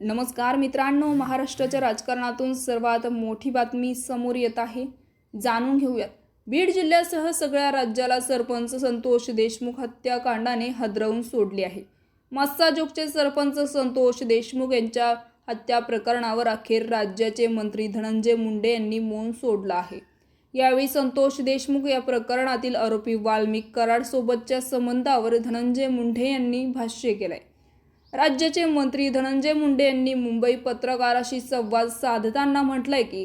नमस्कार मित्रांनो महाराष्ट्राच्या राजकारणातून सर्वात मोठी बातमी समोर येत आहे. जाणून घेऊयात. बीड जिल्ह्यासह सगळ्या राज्याला सरपंच संतोष देशमुख हत्याकांडाने हदरवून सोडले आहे. मस्साजोगचे सरपंच संतोष देशमुख यांच्या हत्या प्रकरणावर अखेर राज्याचे मंत्री धनंजय मुंडे यांनी मौन सोडलं आहे. यावेळी संतोष देशमुख या प्रकरणातील आरोपी वाल्मिक कराडसोबतच्या संबंधावर धनंजय मुंडे यांनी भाष्य केलंय. राज्याचे मंत्री धनंजय मुंडे यांनी मुंबई पत्रकाराशी संवाद साधताना म्हटलंय की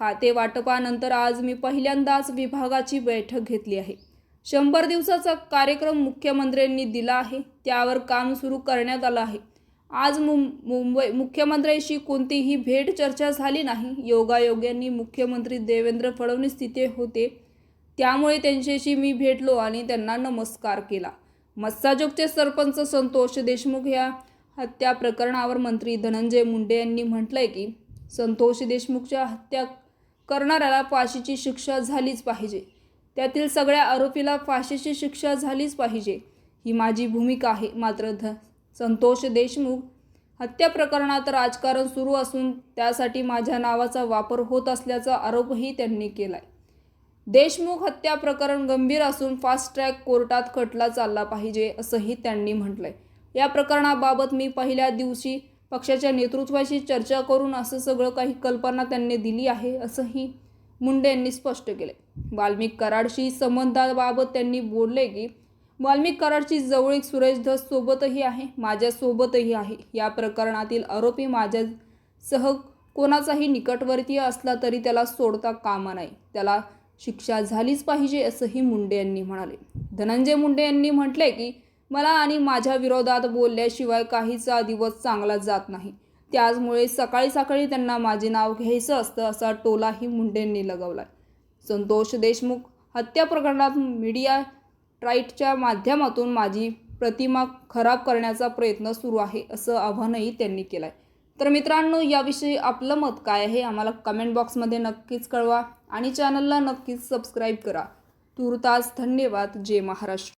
खाते वाटपानंतर आज मी पहिल्यांदाच विभागाची बैठक घेतली आहे. शंभर दिवसाचा कार्यक्रम मुख्यमंत्र्यांनी दिला आहे. त्यावर काम सुरू करण्यात आलं आहे. आज मुंबई मुख्यमंत्र्यांशी कोणतीही भेट चर्चा झाली नाही. योगायोग्यांनी मुख्यमंत्री देवेंद्र फडणवीस तिथे होते. त्यामुळे त्यांच्याशी मी भेटलो आणि त्यांना नमस्कार केला. मस्साजोगचे सरपंच संतोष देशमुख या हत्या प्रकरणावर मंत्री धनंजय मुंडे यांनी म्हटलंय की संतोष देशमुखच्या हत्या करणाऱ्याला फाशीची शिक्षा झालीच पाहिजे. त्यातील सगळ्या आरोपीला फाशीची शिक्षा झालीच पाहिजे. ही माझी भूमिका आहे. मात्र ध संतोष देशमुख हत्या प्रकरणात राजकारण सुरू असून त्यासाठी माझ्या नावाचा वापर होत असल्याचा आरोपही त्यांनी केलाय. देशमुख हत्या प्रकरण गंभीर असून फास्ट ट्रॅक कोर्टात खटला चालला पाहिजे असंही त्यांनी म्हटलंय. या प्रकरणाबाबत मी पहिल्या दिवशी पक्षाच्या नेतृत्वाशी चर्चा करून असं सगळं काही कल्पना त्यांनी दिली आहे असंही मुंडे यांनी स्पष्ट केले वाल्मिक कराडशी संबंधाबाबत त्यांनी बोलले की वाल्मिक कराडची जवळीक सुरेश धस सोबतही आहे माझ्यासोबतही आहे. या प्रकरणातील आरोपी माझ्या सह कोणाचाही निकटवर्तीय असला तरी त्याला सोडता कामा नाही. त्याला शिक्षा झालीच पाहिजे असंही मुंडे यांनी म्हणाले. धनंजय मुंडे यांनी म्हटले की मला आणि माझ्या विरोधात बोलल्याशिवाय काहीचा दिवस चांगला जात नाही. त्याचमुळे सकाळी सकाळी त्यांना माझे नाव घ्यायचं असतं असा टोलाही मुंडेंनी लगावलाय. संतोष देशमुख हत्या प्रकरणात मीडिया ट्राईटच्या माध्यमातून माझी प्रतिमा खराब करण्याचा प्रयत्न सुरू आहे असं आव्हानही त्यांनी केलं आहे तर मित्रांनो याविषयी आपलं मत काय आहे आम्हाला कमेंट बॉक्समध्ये नक्कीच कळवा आणि चॅनलला नक्कीच सबस्क्राईब करा. तुर्तास धन्यवाद. जय महाराष्ट्र.